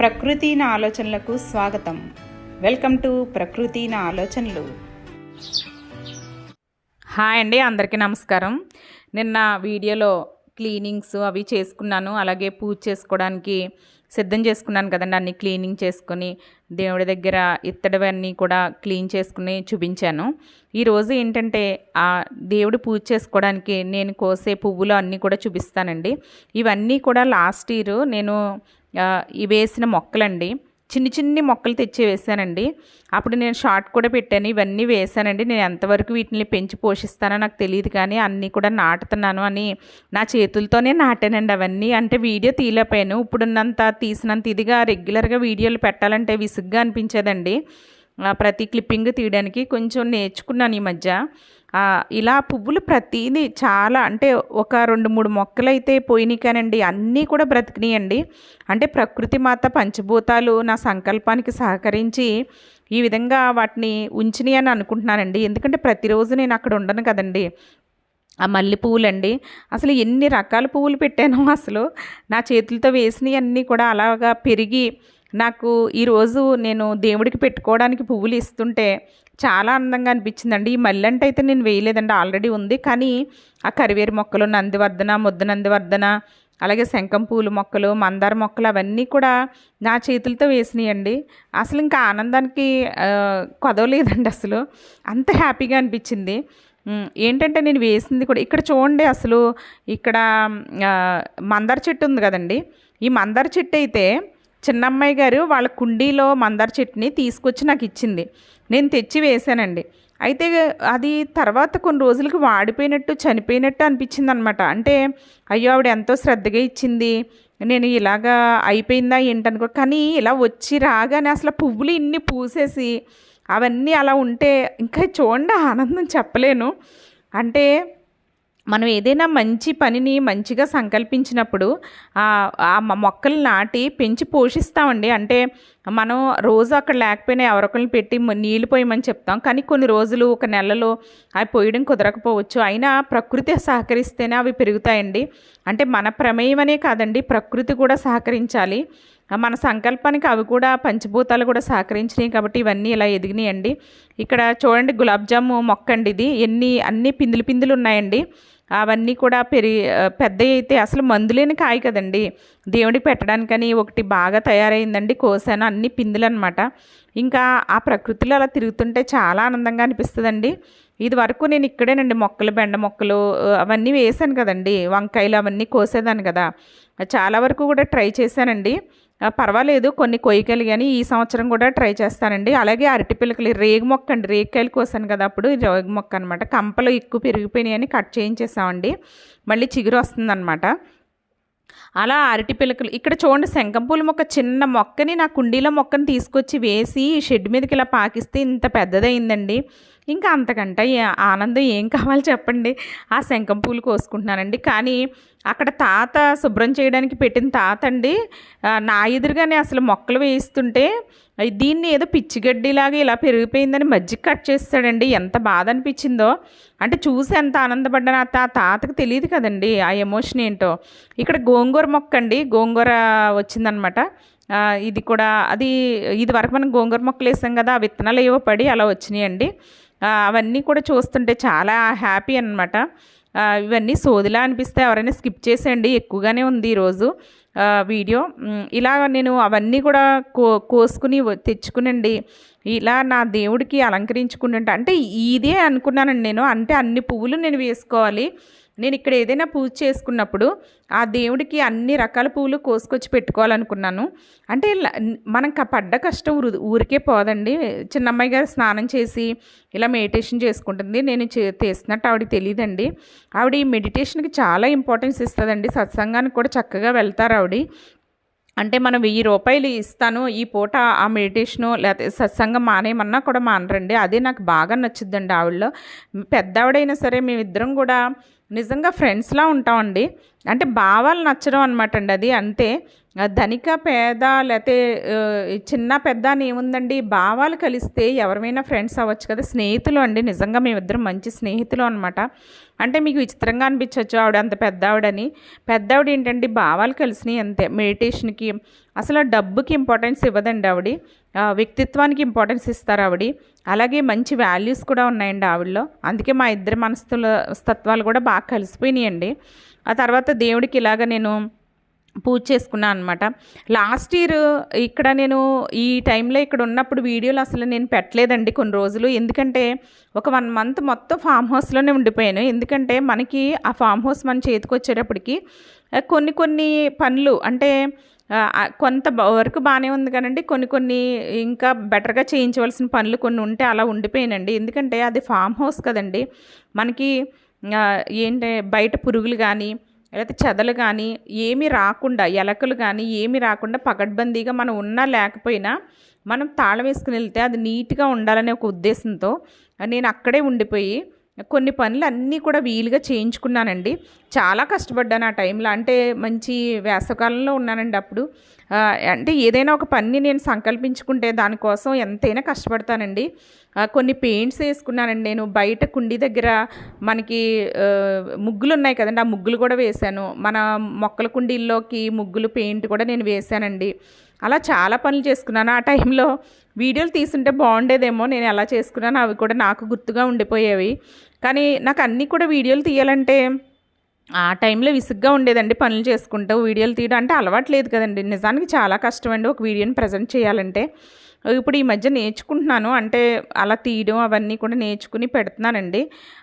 ప్రకృతి నా ఆలోచనలకు స్వాగతం. వెల్కమ్ టు ప్రకృతి నా ఆలోచనలు. హాయ్ అండి అందరికీ నమస్కారం. నిన్న వీడియోలో క్లీనింగ్స్ అవి చేసుకున్నాను అలాగే పూజ చేసుకోవడానికి సిద్ధం చేసుకున్నాను కదండి. అన్ని క్లీనింగ్ చేసుకొని దేవుడి దగ్గర ఇత్తడివన్నీ కూడా క్లీన్ చేసుకుని చూపించాను. ఈరోజు ఏంటంటే ఆ దేవుడి పూజ చేసుకోవడానికి నేను కోసే పువ్వులు అన్నీ కూడా చూపిస్తానండి. ఇవన్నీ కూడా లాస్ట్ ఇయర్ నేను వేసిన మొక్కలండి. చిన్ని చిన్ని మొక్కలు తెచ్చి వేసానండి అప్పుడు నేను షార్ట్ కూడా పెట్టాను. ఇవన్నీ వేసానండి నేను ఎంతవరకు వీటిని పెంచి పోషిస్తానో నాకు తెలియదు కానీ అన్నీ కూడా నాటుతున్నాను అని నా చేతులతోనే నాటానండి అవన్నీ. అంటే వీడియో తీయలేకపోయాను. ఇప్పుడున్నంత తీసినంత ఇదిగా రెగ్యులర్గా వీడియోలు పెట్టాలంటే విసుగ్గా అనిపించేదండి. ప్రతి క్లిప్పింగ్ తీయడానికి కొంచెం నేర్చుకున్నాను ఈ మధ్య. ఇలా పువ్వులు ప్రతిదీ చాలా అంటే ఒక రెండు మూడు మొక్కలు అయితే పోయినాయి అన్నీ కూడా బ్రతికినాయండి. అంటే ప్రకృతి మాత పంచభూతాలు నా సంకల్పానికి సహకరించి ఈ విధంగా వాటిని ఉంచినాయి అని అనుకుంటున్నానండి. ఎందుకంటే ప్రతిరోజు నేను అక్కడ ఉండను కదండి. ఆ మల్లె పువ్వులండి. అసలు ఎన్ని రకాల పువ్వులు పెట్టానో అసలు నా చేతులతో వేసినవి అన్నీ కూడా అలాగా పెరిగి నాకు ఈరోజు నేను దేవుడికి పెట్టుకోవడానికి పువ్వులు ఇస్తుంటే చాలా అందంగా అనిపించిందండి. ఈ మల్లెంట అయితే నేను వేయలేదండి ఆల్రెడీ ఉంది. కానీ ఆ కరివేరు మొక్కలు నందివర్ధన ముద్ద నందివర్ధన అలాగే శంఖం పూల మొక్కలు మందార మొక్కలు అవన్నీ కూడా నా చేతులతో వేసినాయండి. అసలు ఇంకా ఆనందానికి కొదవలేదండి అసలు. అంత హ్యాపీగా అనిపించింది. ఏంటంటే నేను వేసింది కూడా ఇక్కడ చూడండి అసలు. ఇక్కడ మందార చెట్టు ఉంది కదండి. ఈ మందార చెట్టు అయితే చిన్నమ్మాయి గారు వాళ్ళ కుండీలో మందార చెట్టుని తీసుకొచ్చి నాకు ఇచ్చింది. నేను తెచ్చి వేశానండి. అయితే అది తర్వాత కొన్ని రోజులకి వాడిపోయినట్టు చనిపోయినట్టు అనిపించింది అనమాట అంటే అయ్యో ఆవిడ ఎంతో శ్రద్ధగా ఇచ్చింది. నేను ఇలాగా అయిపోయిందా ఏంటనుకో కానీ ఇలా వచ్చి రాగానే అసలు పువ్వులు ఇన్ని పూసేసి అవన్నీ అలా ఉంటే ఇంకా చూడండి ఆనందం చెప్పలేను. అంటే మనం ఏదైనా మంచి పనిని మంచిగా సంకల్పించినప్పుడు ఆ మొక్కలు నాటి పెంచి పోషిస్తామండి. అంటే మనం రోజు అక్కడ లేకపోయినా ఎవరొకరిని పెట్టి నీళ్ళు పోయమని చెప్తాం. కానీ కొన్ని రోజులు ఒక నెలలో అవి పోయడం కుదరకపోవచ్చు. అయినా ప్రకృతి సహకరిస్తేనే అవి పెరుగుతాయండి. అంటే మన ప్రమేయం అనే కాదండి ప్రకృతి కూడా సహకరించాలి. మన సంకల్పానికి అవి కూడా పంచభూతాలు కూడా సహకరించినాయి కాబట్టి ఇవన్నీ ఇలా ఎదిగినాయండి. ఇక్కడ చూడండి గులాబ్ జాము మొక్క అండి ఇది. ఎన్ని అన్ని పిందులు పిందులు ఉన్నాయండి. అవన్నీ కూడా పెరిగి పెద్ద అయితే అసలు మందులేని కాయ కదండి. దేవుడికి పెట్టడానికని ఒకటి బాగా తయారైందండి. కోసాను అన్ని పిందులు అనమాట ఇంకా ఆ ప్రకృతిలో అలా తిరుగుతుంటే చాలా ఆనందంగా అనిపిస్తుందండి. ఇది వరకు నేను ఇక్కడేనండి మొక్కలు బెండ మొక్కలు అవన్నీ వేసాను కదండి. వంకాయలు అవన్నీ కోసేదాన్ని కదా. చాలా వరకు కూడా ట్రై చేశానండి. పర్వాలేదు కొన్ని కొయ్యకాయలు కానీ ఈ సంవత్సరం కూడా ట్రై చేస్తానండి. అలాగే అరటి పిల్లకలు రేగు మొక్క అండి. రేగికాయలు కోసాను కదా అప్పుడు ఈ రేగు మొక్క అనమాట కంపలు ఎక్కువ పెరిగిపోయినాయని కట్ చేయించేసామండి. మళ్ళీ చిగురు వస్తుందన్నమాట. అలా అరటి పిలకలు ఇక్కడ చూడండి శంఖంపూల మొక్క చిన్న మొక్కని నా కుండీలో మొక్కని తీసుకొచ్చి వేసి షెడ్ మీదకి ఇలా పాకిస్తే ఇంత పెద్దదైందండి ఇంకా అంతకంటే ఆనందం ఏం కావాలి చెప్పండి. ఆ శంఖం పూలు కోసుకుంటున్నానండి. కానీ అక్కడ తాత శుభ్రం చేయడానికి పెట్టిన తాత అండి నా ఎదురుగానే అసలు మొక్కలు వేయిస్తుంటే దీన్ని ఏదో పిచ్చిగడ్డిలాగా ఇలా పెరిగిపోయిందని మజ్జిగ కట్ చేస్తాడండి. ఎంత బాధ అనిపించిందో. అంటే చూసి ఎంత ఆనందపడ్డాను ఆ తాతకు తెలియదు కదండి ఆ ఎమోషన్ ఏంటో. ఇక్కడ గోంగూర మొక్క అండి. గోంగూర వచ్చిందనమాట. ఇది కూడా అది ఇది వరకు మనం గోంగూర మొక్కలు వేసాం కదా ఆ విత్తనాలు ఏవో పడి అలా వచ్చినాయండి. అవన్నీ కూడా చూస్తుంటే చాలా హ్యాపీ అనమాట ఇవన్నీ సోదిలా అనిపిస్తే ఎవరైనా స్కిప్ చేసేయండి ఎక్కువగానే ఉంది ఈరోజు వీడియో. ఇలా నేను అవన్నీ కూడా కో కోసుకుని తెచ్చుకునండి. ఇలా నా దేవుడికి అలంకరించుకుంటుంటే అంటే ఇదే అనుకున్నానండి నేను అంటే అన్ని పువ్వులు నేను వేసుకోవాలి. నేను ఇక్కడ ఏదైనా పూజ చేసుకున్నప్పుడు ఆ దేవుడికి అన్ని రకాల పూలు కోసుకొచ్చి పెట్టుకోవాలనుకున్నాను. అంటే మనం పడ్డ కష్టం ఊరికే పోదండి. చిన్నమ్మాయి గారు స్నానం చేసి ఇలా మెడిటేషన్ చేసుకుంటుంది. నేను చే- చేస్తున్నట్టు ఆవిడకి తెలియదండి ఆవిడ ఈ మెడిటేషన్కి చాలా ఇంపార్టెన్స్ ఇస్తుందండి. సత్సంగానికి కూడా చక్కగా వెళ్తారు ఆవిడ. అంటే మనం వెయ్యి రూపాయలు ఇస్తాను ఈ పూట ఆ మెడిటేషను లేకపోతే సత్సంగం మానేయమన్నా కూడా మానరండి. అదే నాకు బాగా నచ్చుద్దండి ఆవిడలో. పెద్దవిడైనా సరే మేమిద్దరం కూడా నిజంగా ఫ్రెండ్స్లా ఉంటామండి. అంటే భావాలు నచ్చడం అనమాట అండి అది. అంతే. ధనిక పేద లేకపోతే చిన్న పెద్ద అని ఏముందండి? భావాలు కలిస్తే ఎవరిమైనా ఫ్రెండ్స్ అవ్వచ్చు కదా. స్నేహితులు అండి. నిజంగా మేమిద్దరం మంచి స్నేహితులు అనమాట అంటే మీకు విచిత్రంగా అనిపించవచ్చు ఆవిడ అంత పెద్ద ఆవిడని పెద్ద ఆవిడ ఏంటంటే భావాలు కలిసినాయి అంతే. మెడిటేషన్కి అసలు డబ్బుకి ఇంపార్టెన్స్ ఇవ్వదండి ఆవిడ. వ్యక్తిత్వానికి ఇంపార్టెన్స్ ఇస్తారు ఆవిడ. అలాగే మంచి వాల్యూస్ కూడా ఉన్నాయండి ఆవిడలో. అందుకే మా ఇద్దరి మనస్తుల తత్వాలు కూడా బాగా కలిసిపోయినాయండి. ఆ తర్వాత దేవుడికి ఇలాగ నేను పూజ చేసుకున్నాను అనమాట లాస్ట్ ఇయర్ ఇక్కడ నేను ఈ టైంలో ఇక్కడ ఉన్నప్పుడు వీడియోలు అసలు నేను పెట్టలేదండి కొన్ని రోజులు. ఎందుకంటే ఒక వన్ మంత్ మొత్తం ఫామ్ హౌస్లోనే ఉండిపోయాను. ఎందుకంటే మనకి ఆ ఫామ్ హౌస్ మన చేతికి వచ్చేటప్పటికి కొన్ని కొన్ని పనులు అంటే కొంత వరకు బాగానే ఉంది కానండి. కొన్ని కొన్ని ఇంకా బెటర్గా చేయించవలసిన పనులు కొన్ని ఉంటే అలా ఉండిపోయానండి. ఎందుకంటే అది ఫామ్ హౌస్ కదండి. మనకి ఆ, ఏంటి బయట పురుగులు కానీ లేకపోతే చెదలు కానీ ఏమి రాకుండా ఎలకలు కానీ ఏమి రాకుండా పగడ్బందీగా మనం ఉన్నా లేకపోయినా మనం తాళం వేసుకుని వెళ్తే అది నీట్గా ఉండాలనే ఒక ఉద్దేశంతో నేను అక్కడే ఉండిపోయి కొన్ని పనులు అన్నీ కూడా వీలుగా చేయించుకున్నానండి. చాలా కష్టపడ్డాను ఆ టైంలో. అంటే మంచి వేసవకాలంలో ఉన్నానండి అప్పుడు. అంటే ఏదైనా ఒక పనిని నేను సంకల్పించుకుంటే దానికోసం ఎంతైనా కష్టపడతానండి. కొన్ని పెయింట్స్ వేసుకున్నానండి నేను. బయట కుండీ దగ్గర మనకి ముగ్గులు ఉన్నాయి కదండి. ఆ ముగ్గులు కూడా వేశాను. మన మొక్కల కుండీల్లోకి ముగ్గులు పెయింట్ కూడా నేను వేశానండి. అలా చాలా పనులు చేసుకున్నాను. ఆ టైంలో వీడియోలు తీసుంటే బాగుండేదేమో. నేను ఎలా చేసుకున్నాను అవి కూడా నాకు గుర్తుగా ఉండిపోయేవి. కానీ నాకు అన్నీ కూడా వీడియోలు తీయాలంటే ఆ టైంలో విసుగ్గా ఉండేదండి పనులు చేసుకుంటూ. వీడియోలు తీయడం అంటే అలవాటు లేదు కదండి. నిజానికి చాలా కష్టం అండి ఒక వీడియోని ప్రజెంట్ చేయాలంటే. ఇప్పుడు ఈ మధ్య నేర్చుకుంటున్నాను. అంటే అలా తీయడం అవన్నీ కూడా నేర్చుకుని పెడుతున్నానండి.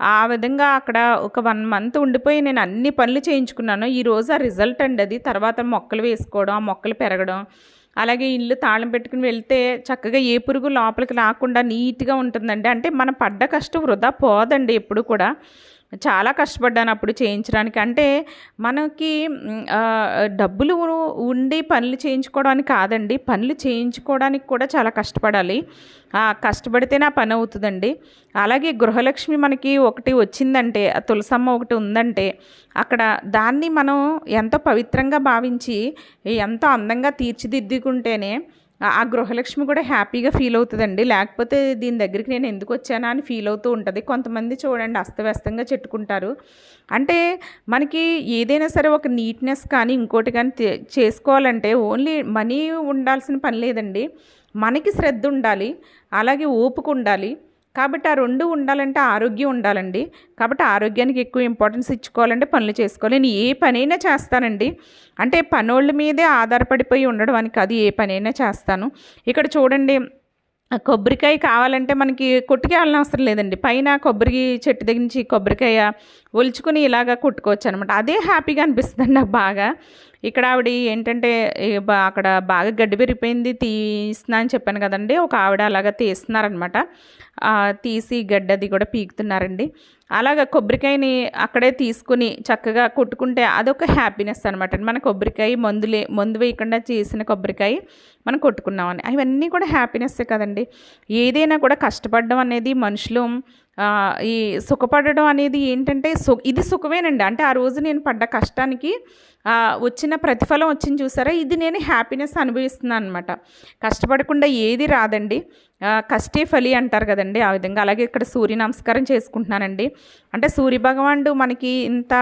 ఆ విధంగా అక్కడ ఒక వన్ మంత్ ఉండిపోయి నేను అన్ని పనులు చేయించుకున్నాను. ఈరోజు ఆ రిజల్ట్ అండి అది. తర్వాత మొక్కలు వేసుకోవడం ఆ మొక్కలు పెరగడం అలాగే ఇల్లు తాళం పెట్టుకుని వెళ్తే చక్కగా ఏ పురుగు లోపలికి రాకుండా నీట్గా ఉంటుందండి. అంటే మన పడ్డ కష్టం వృధా పోదండి ఎప్పుడు కూడా. చాలా కష్టపడ్డాను అప్పుడు చేయించడానికి. అంటే మనకి డబ్బులు ఉండి పనులు చేయించుకోవడానికి కాదండి పనులు చేయించుకోవడానికి కూడా చాలా కష్టపడాలి. కష్టపడితే నా ఆ పని అవుతుందండి. అలాగే గృహలక్ష్మి మనకి ఒకటి వచ్చిందంటే ఆ తులసమ్మ ఒకటి ఉందంటే అక్కడ దాన్ని మనం ఎంతో పవిత్రంగా భావించి ఎంతో అందంగా తీర్చిదిద్దుకుంటేనే ఆ- గృహలక్ష్మి కూడా హ్యాపీగా ఫీల్ అవుతుందండి. లేకపోతే దీని దగ్గరికి నేను ఎందుకు వచ్చానా అని ఫీల్ అవుతూ ఉంటుంది. కొంతమంది చూడండి అస్తవ్యస్తంగా చెట్టుకుంటారు. అంటే మనకి ఏదైనా సరే ఒక నీట్నెస్ కానీ ఇంకోటి కానీ చేసుకోవాలంటే ఓన్లీ మనీ ఉండాల్సిన పని లేదండి. మనకి శ్రద్ధ ఉండాలి. అలాగే ఓపిక ఉండాలి. కాబట్టి ఆ రెండు ఉండాలంటే ఆరోగ్యం ఉండాలండి. కాబట్టి ఆరోగ్యానికి ఎక్కువ ఇంపార్టెన్స్ ఇచ్చుకోవాలంటే పనులు చేసుకోవాలి. నేను ఏ పనైనా చేస్తానండి. అంటే పనోళ్ళ మీదే ఆధారపడిపోయి ఉండడం అని కాదు ఏ పనైనా చేస్తాను. ఇక్కడ చూడండి కొబ్బరికాయ కావాలంటే మనకి కొట్టుకెళ్ళిన అవసరం లేదండి. పైన కొబ్బరి చెట్టు దగ్గర నుంచి కొబ్బరికాయ ఒలుచుకుని ఇలాగా కొట్టుకోవచ్చు అనమాట అదే హ్యాపీగా అనిపిస్తుంది నాకు బాగా. ఇక్కడ ఆవిడ ఏంటంటే అక్కడ బాగా గడ్డి పెరిగిపోయింది తీస్తున్నా అని చెప్పాను కదండి. ఒక ఆవిడ అలాగా తీస్తున్నారనమాట. తీసి గడ్డది అది కూడా పీకుతున్నారండి. అలాగ కొబ్బరికాయని అక్కడే తీసుకుని చక్కగా కొట్టుకుంటే అదొక హ్యాపీనెస్ అనమాట మన కొబ్బరికాయ మందులే మందు వేయకుండా చేసిన కొబ్బరికాయ మనం కొట్టుకున్నామని. అవన్నీ కూడా హ్యాపీనెస్సే కదండి. ఏదైనా కూడా కష్టపడడం అనేది మనుషులు ఈ సుఖపడడం అనేది ఏంటంటే సు ఇది సుఖమేనండి. అంటే ఆ రోజు నేను పడ్డ కష్టానికి వచ్చిన ప్రతిఫలం వచ్చింది చూసారా? ఇది నేను హ్యాపీనెస్ అనుభవిస్తున్నాను అనమాట కష్టపడకుండా ఏది రాదండి. కష్టే ఫలి అంటారు కదండి ఆ విధంగా. అలాగే ఇక్కడ సూర్య నమస్కారం చేసుకుంటున్నానండి. అంటే సూర్య భగవానుడు మనకి ఇంత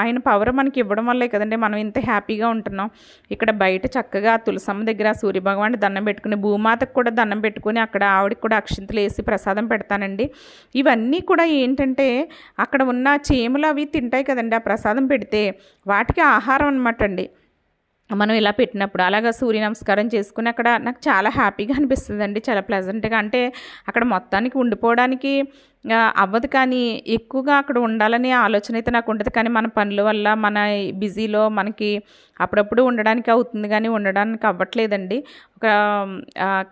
ఆయన పవర్ మనకి ఇవ్వడం వల్లే కదండి మనం ఇంత హ్యాపీగా ఉంటున్నాం. ఇక్కడ బయట చక్కగా తులసమ్మ దగ్గర సూర్య భగవానుడు దండం పెట్టుకుని భూమాతకు కూడా దండం పెట్టుకుని అక్కడ ఆవిడకి కూడా అక్షింతలు వేసి ప్రసాదం పెడతానండి. ఇవన్నీ కూడా ఏంటంటే అక్కడ ఉన్న చీమలు అవి తింటాయి కదండి ఆ ప్రసాదం పెడితే. వాటికి ఆహారం అనమాట అండి మనం ఇలా పెట్టినప్పుడు అలాగా సూర్య నమస్కారం చేసుకుని అక్కడ నాకు చాలా హ్యాపీగా అనిపిస్తుంది అండి చాలా ప్లెజెంట్గా అంటే అక్కడ మొత్తానికి ఉండిపోవడానికి అవ్వదు కానీ ఎక్కువగా అక్కడ ఉండాలనే ఆలోచన అయితే నాకు ఉంటుంది. కానీ మన పనుల వల్ల మన బిజీలో మనకి అప్పుడప్పుడు ఉండడానికి అవుతుంది కానీ ఉండడానికి అవ్వట్లేదండి. ఒక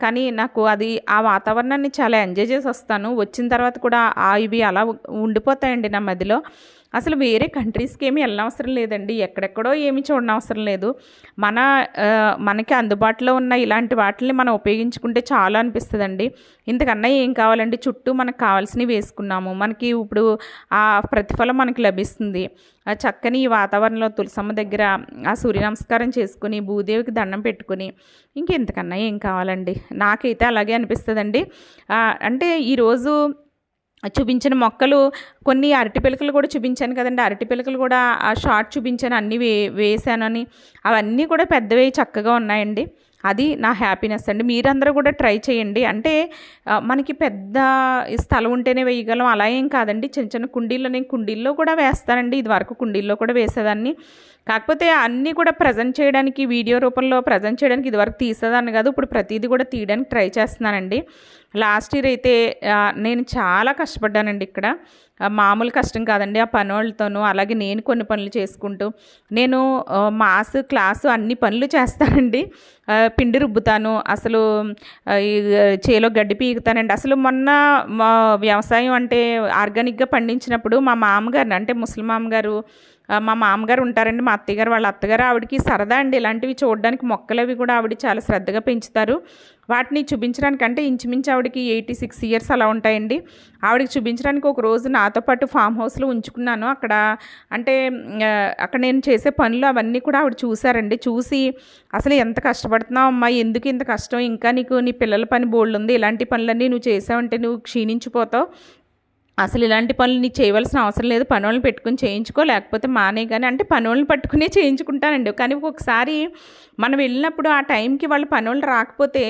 కానీ నాకు అది ఆ వాతావరణాన్ని చాలా ఎంజాయ్ చేసి వస్తాను. వచ్చిన తర్వాత కూడా ఆ ఇవి అలా ఉండిపోతాయండి నా మదిలో. అసలు వేరే కంట్రీస్కి ఏమీ వెళ్ళనవసరం లేదండి. ఎక్కడెక్కడో ఏమీ చూడనవసరం లేదు. మన మనకి అందుబాటులో ఉన్న ఇలాంటి వాటిని మనం ఉపయోగించుకుంటే చాలా అనిపిస్తుందండి. ఇంతకన్నా ఏం కావాలండి? చుట్టూ మనకు కావాల్సినవి వేసుకున్నాము. మనకి ఇప్పుడు ఆ ప్రతిఫలం మనకి లభిస్తుంది. ఆ చక్కని ఈ వాతావరణంలో తులసమ్మ దగ్గర ఆ సూర్య నమస్కారం చేసుకుని భూదేవికి దండం పెట్టుకుని ఇంకెంతకన్నా ఏం కావాలండి? నాకైతే అలాగే అనిపిస్తుందండి. అంటే ఈరోజు చూపించిన మొక్కలు కొన్ని అరటి పిలకలు కూడా చూపించాను కదండి. అరటి పిలకలు కూడా ఆ షార్ట్ చూపించాను అన్నీ వే వేసానని అవన్నీ కూడా పెద్దవి చక్కగా ఉన్నాయండి. అది నా హ్యాపీనెస్ అండి. మీరందరూ కూడా ట్రై చేయండి. అంటే మనకి పెద్ద స్థలం ఉంటేనే వేయగలం. అలా ఏం కాదండి. చిన్న చిన్న కుండీల్లో నేను కుండీల్లో కూడా వేస్తానండి. ఇది వరకు కుండీల్లో కూడా వేసేదాన్ని. కాకపోతే అన్నీ కూడా ప్రజెంట్ చేయడానికి వీడియో రూపంలో ప్రజెంట్ చేయడానికి ఇదివరకు తీసేదాన్ని కాదు. ఇప్పుడు ప్రతిదీ కూడా తీయడానికి ట్రై చేస్తున్నానండి. లాస్ట్ ఇయర్ అయితే నేను చాలా కష్టపడ్డానండి ఇక్కడ. మామూలు కష్టం కాదండి. ఆ పని వాళ్ళతోనూ అలాగే నేను కొన్ని పనులు చేసుకుంటూ నేను మాస్ క్లాసు అన్ని పనులు చేస్తానండి. పిండి రుబ్బుతాను అసలు ఈ చేలో గడ్డి పీకుతానండి. అసలు మొన్న మా వ్యవసాయం అంటే ఆర్గానిక్గా పండించినప్పుడు మా మామగారు అంటే ముసలి మామగారు మా మామగారు ఉంటారండి మా అత్తగారు వాళ్ళ అత్తగారు ఆవిడకి సరదా అండి. ఇలాంటివి చూడడానికి మొక్కలు అవి కూడా ఆవిడ చాలా శ్రద్ధగా పెంచుతారు. వాటిని చూపించడానికి అంటే ఇంచుమించు ఆవిడకి ఎయిటీ సిక్స్ ఇయర్స్ అలా ఉంటాయండి. ఆవిడకి చూపించడానికి ఒక రోజు నాతో పాటు ఫామ్ హౌస్లో ఉంచుకున్నాను. అక్కడ అంటే అక్కడ నేను చేసే పనులు అవన్నీ కూడా ఆవిడ చూశారండి. చూసి అసలు ఎంత కష్టపడుతున్నావు అమ్మా ఎందుకు ఇంత కష్టం? ఇంకా నీకు నీ పిల్లల పని బోల్డ్ ఉంది ఇలాంటి పనులన్నీ నువ్వు చేసావంటే నువ్వు క్షీణించిపోతావు. అసలు ఇలాంటి పనులు నీకు చేయవలసిన అవసరం లేదు. పనులను పెట్టుకుని చేయించుకో లేకపోతే మానే కానీ అంటే పనులను పట్టుకునే చేయించుకుంటానండి. కానీ ఒకసారి మనం వెళ్ళినప్పుడు ఆ టైంకి వాళ్ళ పనులు రాకపోతే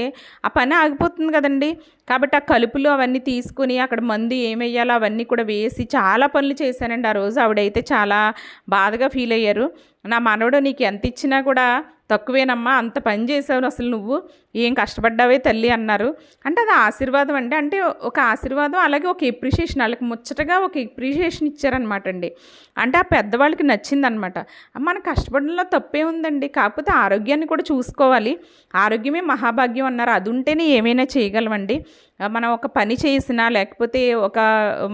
ఆ పని ఆగిపోతుంది కదండి. కాబట్టి ఆ కలుపులు అవన్నీ తీసుకుని అక్కడ మందు ఏమేయాలో అవన్నీ కూడా వేసి చాలా పనులు చేశానండి. ఆ రోజు ఆవిడైతే చాలా బాధగా ఫీల్ అయ్యారు. నా మనవడు నీకు ఎంత ఇచ్చినా కూడా తక్కువేనమ్మా అంత పని చేసావు అసలు నువ్వు. ఏం కష్టపడ్డావే తల్లి అన్నారు. అంటే అది ఆశీర్వాదం అండి. అంటే ఒక ఆశీర్వాదం అలాగే ఒక ఎప్రిషియేషన్ వాళ్ళకి ముచ్చటగా ఒక ఎప్రిషియేషన్ ఇచ్చారనమాట అండి. అంటే ఆ పెద్దవాళ్ళకి నచ్చిందనమాట మన కష్టపడంలో తప్పే ఉందండి. కాకపోతే ఆరోగ్యాన్ని కూడా చూసుకోవాలి. ఆరోగ్యమే మహాభాగ్యం అన్నారు. అది ఉంటేనే ఏమైనా చేయగలవండి మనం ఒక పని చేసినా లేకపోతే ఒక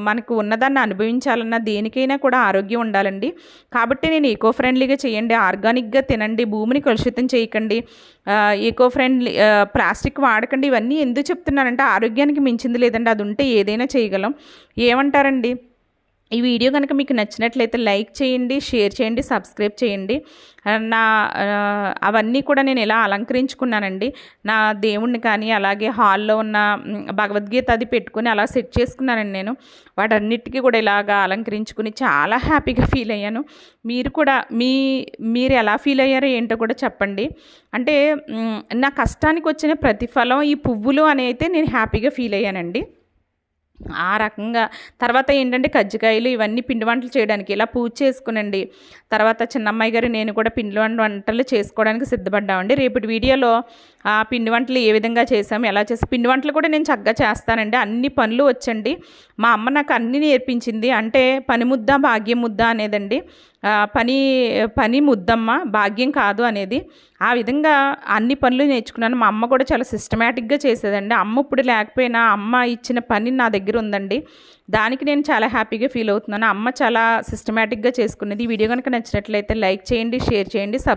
మనకు ఉన్నదాన్ని అనుభవించాలన్నా దేనికైనా కూడా ఆరోగ్యం ఉండాలండి. కాబట్టి నేను ఈకో ఫ్రెండ్లీగా చేయండి ఆర్గానిక్గా తినండి భూమిని కలుషితం చేయకండి ఈకో ఫ్రెండ్లీ ప్లాస్టిక్ వాడకండి ఇవన్నీ ఎందుకు చెప్తున్నానంటే ఆరోగ్యానికి మించింది లేదండి అది ఉంటే ఏదైనా చేయగలం. ఏమంటారండి? ఈ వీడియో కనుక మీకు నచ్చినట్లయితే లైక్ చేయండి షేర్ చేయండి సబ్స్క్రైబ్ చేయండి. నా అవన్నీ కూడా నేను ఇలా అలంకరించుకున్నానండి నా దేవుణ్ణి కానీ అలాగే హాల్లో ఉన్న భగవద్గీత అది పెట్టుకుని అలా సెట్ చేసుకున్నానండి నేను. వాటన్నిటికీ కూడా ఇలాగా అలంకరించుకుని చాలా హ్యాపీగా ఫీల్ అయ్యాను. మీరు కూడా మీ మీరు ఎలా ఫీల్ అయ్యారో ఏంటో కూడా చెప్పండి. అంటే నా కష్టానికి వచ్చిన ప్రతిఫలం ఈ పువ్వులు అని అయితే నేను హ్యాపీగా ఫీల్ అయ్యానండి. ఆ రకంగా. తర్వాత ఏంటంటే కజ్జికాయలు ఇవన్నీ పిండి వంటలు చేయడానికి ఇలా పూజ చేసుకునండి. తర్వాత చిన్నమ్మాయి గారు నేను కూడా పిండి వంటలు చేసుకోవడానికి సిద్ధపడ్డామండి. రేపటి వీడియోలో ఆ పిండి వంటలు ఏ విధంగా చేసాము ఎలా చేసి పిండి వంటలు కూడా నేను చక్కగా చేస్తానండి. అన్ని పనులు వచ్చండి. మా అమ్మ నాకు అన్నీ నేర్పించింది. అంటే పని ముద్ద భాగ్యం ముద్ద అనేదండి. పని పని ముద్దమ్మ భాగ్యం కాదు అనేది. ఆ విధంగా అన్ని పనులు నేర్చుకున్నాను. మా అమ్మ కూడా చాలా సిస్టమేటిక్గా చేసేదండి. అమ్మ ఇప్పుడు లేకపోయినా అమ్మ ఇచ్చిన పని నా దగ్గర ఉందండి దానికి నేను చాలా హ్యాపీగా ఫీల్ అవుతున్నాను. అమ్మ చాలా సిస్టమేటిక్గా చేసుకునేది ఈ వీడియో కనుక నచ్చినట్లయితే లైక్ చేయండి షేర్ చేయండి